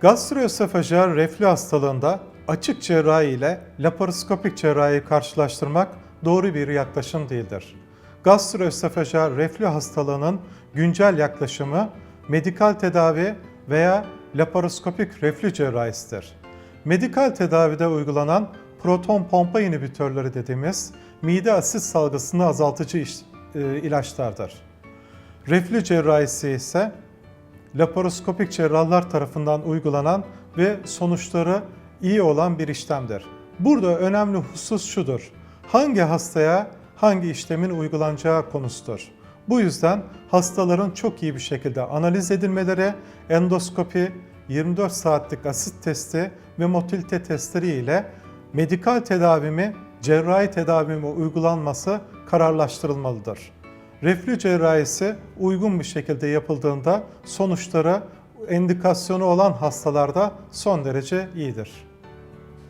Gastroesofajal reflü hastalığında açık cerrahi ile laparoskopik cerrahiyi karşılaştırmak doğru bir yaklaşım değildir. Gastroesofajal reflü hastalığının güncel yaklaşımı medikal tedavi veya laparoskopik reflü cerrahisidir. Medikal tedavide uygulanan proton pompa inhibitörleri dediğimiz mide asit salgısını azaltıcı e, ilaçlardır. Reflü cerrahisi ise laparoskopik cerrahlar tarafından uygulanan ve sonuçları iyi olan bir işlemdir. Burada önemli husus şudur. Hangi hastaya hangi işlemin uygulanacağı konusudur. Bu yüzden hastaların çok iyi bir şekilde analiz edilmeleri, endoskopi, 24 saatlik asit testi ve motilite testleri ile medikal tedavi mi, cerrahi tedavi mi uygulanması kararlaştırılmalıdır. Reflü cerrahisi uygun bir şekilde yapıldığında sonuçları endikasyonu olan hastalarda son derece iyidir.